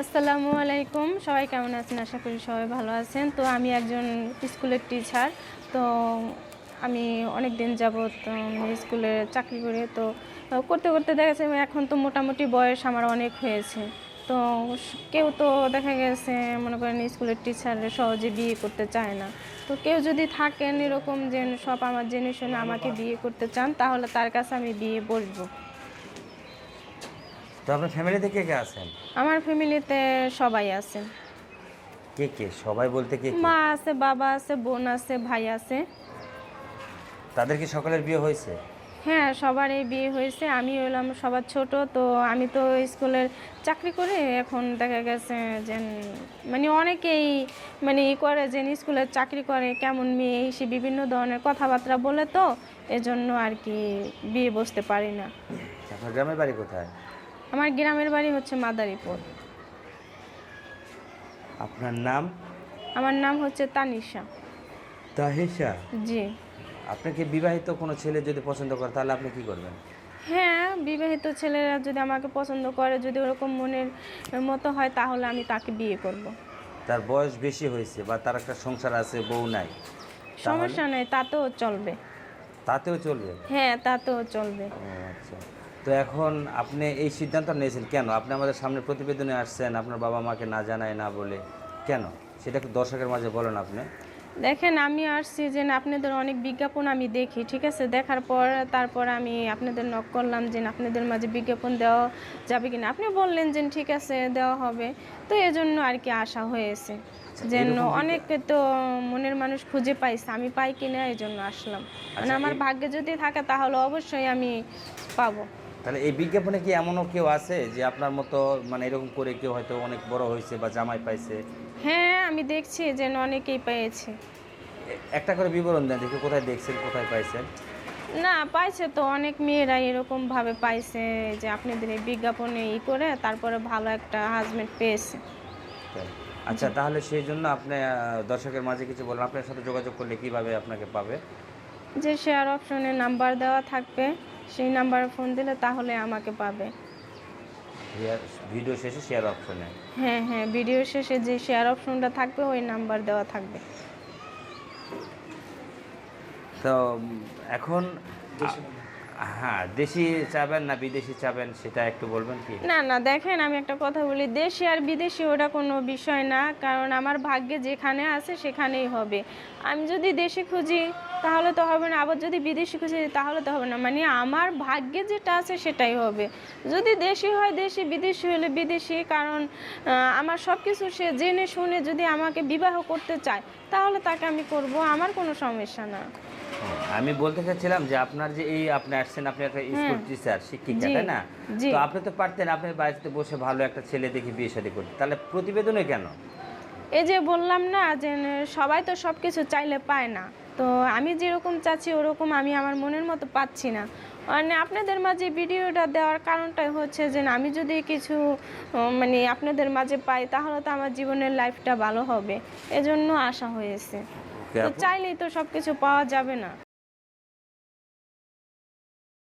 আসসালামু আলাইকুম। সবাই কেমন আছেন? আশা করি সবাই ভালো আছেন। তো আমি একজন স্কুলের টিচার তো আমি অনেক দিন যাবৎ স্কুলে চাকরি করে, তো করতে করতে দেখা যাচ্ছে এখন তো মোটামুটি বয়স আমার অনেক হয়েছে। তো কেউ তো দেখা গেছে, মনে করেন স্কুলের টিচার সহজে বিয়ে করতে চায় না। তো কেউ যদি থাকেন এরকম যে সব আমার জেনে শুনে আমাকে বিয়ে করতে চান, তাহলে তার কাছে আমি বিয়ে বসবো। তো আপনার ফ্যামিলিতে কে কে আছেন? আমার ফ্যামিলিতে সবাই আছে কে কে? সবাই বলতে কে কে? মা আছে বাবা আছে বোন আছে ভাই আছে। তাদের কি সকলের বিয়ে হয়েছে? হ্যাঁ সবারই বিয়ে হয়েছে। আমি হলাম সবার ছোট তো আমি তো স্কুলের চাকরি করে এখন দেখা গেছে যে মানে অনেকেই মানে ই করে যে স্কুলের চাকরি করে কেমন মেয়ে এই সে বিভিন্ন ধরনের কথাবার্তা বলে তো এজন্য আর কি বিয়ে বসতে পারি না। আপনার গ্রামের বাড়ি কোথায়? আমার গ্রামের বাড়ি হচ্ছে মাদারীপুর। আপনার নাম? আমার নাম হচ্ছে তানিশা। তাহেশা জি। আপনাকে বিবাহিত কোনো ছেলে যদি পছন্দ করে তাহলে আপনি কি করবেন? হ্যাঁ বিবাহিত ছেলেরা যদি আমাকে পছন্দ করে যদি ওরকম মনের মতো হয় তাহলে আমি তাকে বিয়ে করব। তার বয়স বেশি হয়েছে বা তার একটা সংসার আছে বউ নাই সমস্যা নেই তাতেও চলবে। তাতেও চলবে? হ্যাঁ তাতেও চলবে। ও আচ্ছা। তো এখন আপনি এই সিদ্ধান্ত নিয়েছেন কেন? আপনি আমাদের সামনে প্রতিবেদনে আসছেন আপনার বাবা মাকে না জানায় না বলে। কেন? সেটা একটু দর্শকের মাঝে বলেন আপনি। দেখেন আমি আসছি যে আপনাদের অনেক বিজ্ঞাপন আমি দেখি ঠিক আছে? দেখার পর তারপর আমি আপনাদের নক করলাম যে আপনাদের মাঝে বিজ্ঞাপন দেওয়া যাবে কিনা। আপনি বললেন যে ঠিক আছে দেওয়া হবে। তো এজন্য আর কি আশা হয়েছে। যেন অনেক তো মনের মানুষ খুঁজে পাইছে আমি পাই কিনা এই জন্য আসলাম। মানে আমার ভাগ্যে যদি থাকে তাহলে অবশ্যই আমি পাবো। তাহলে এই বিজ্ঞাপনে কি এমনও কেউ আছে যে আপনার মতো মানে এরকম করে কেউ হয়তো অনেক বড় হয়েছে বা জামাই পাইছে? হ্যাঁ আমি দেখছি যে অনেকেই পেয়েছে একটা করে বিবরণ দেন দেখি কোথায় দেখছেন কোথায় পাইছেন। না পাইছে তো অনেক মেয়েরা এরকম ভাবে পাইছে যে আপনাদের এই বিজ্ঞাপনে ই করে তারপরে ভালো একটা হাজবেন্ড পেয়েছে। আচ্ছা তাহলে সেই জন্য আপনি দর্শকের মাঝে কিছু বলেন আপনার সাথে যোগাযোগ করলে কীভাবে আপনাকে পাবে? যে শেয়ার অপশনে নাম্বার দেওয়া থাকবে। সেই নাম্বারে ফোন দিলে তাহলে আমাকে পাবে। ভিডিও শেষে শেয়ার অপশনে হ্যাঁ হ্যাঁ ভিডিও শেষে যে শেয়ার অপশনটা থাকবে ওই নাম্বার দেওয়া থাকবে। তো এখন হ্যাঁ দেশি চাবেন না বিদেশি চাবেন সেটা একটু বলবেন না না, দেখেন আমি একটা কথা বলি, দেশি আর বিদেশি ওটা কোনো বিষয় না, কারণ আমার ভাগ্যে যেখানে আছে সেখানেই হবে। আমি যদি দেশি খুঁজি, তাহলে তো হবে না, আবার যদি বিদেশি খুঁজি, তাহলে তো হবে না। মানে আমার ভাগ্যে যেটা আছে সেটাই হবে। যদি দেশি হয়, দেশি, বিদেশি হলে বিদেশি, কারণ আমার সব কিছু সে জেনে শুনে যদি আমাকে বিবাহ করতে চায়, তাহলে তাকে আমি করব, আমার কোনো সমস্যা না। আমি বলতে চাচ্ছিলাম যে আপনার যে এই আপনি আসছেন আপনি একটা স্কুল টিচার শিক্ষিকা তাই না? তো আপনি তো পারতেন আপনার বাড়িতে বসে ভালো একটা ছেলে দেখে বিয়ে শাদী করতে তাহলে প্রতিবেদনে কেন? এই যে বললাম না যে সবাই তো সব কিছু চাইলে পায় না। তো আমি যেরকম চাচ্ছি ওরকম আমি আমার মনের মতো পাচ্ছি না। মানে আপনাদের মাঝে ভিডিওটা দেওয়ার কারণটাই হচ্ছে যে আমি যদি কিছু মানে আপনাদের মাঝে পাই তাহলে তো আমার জীবনের লাইফটা ভালো হবে। এজন্য আশা হয়েছে। চাইলেই তো সবকিছু পাওয়া যাবে না।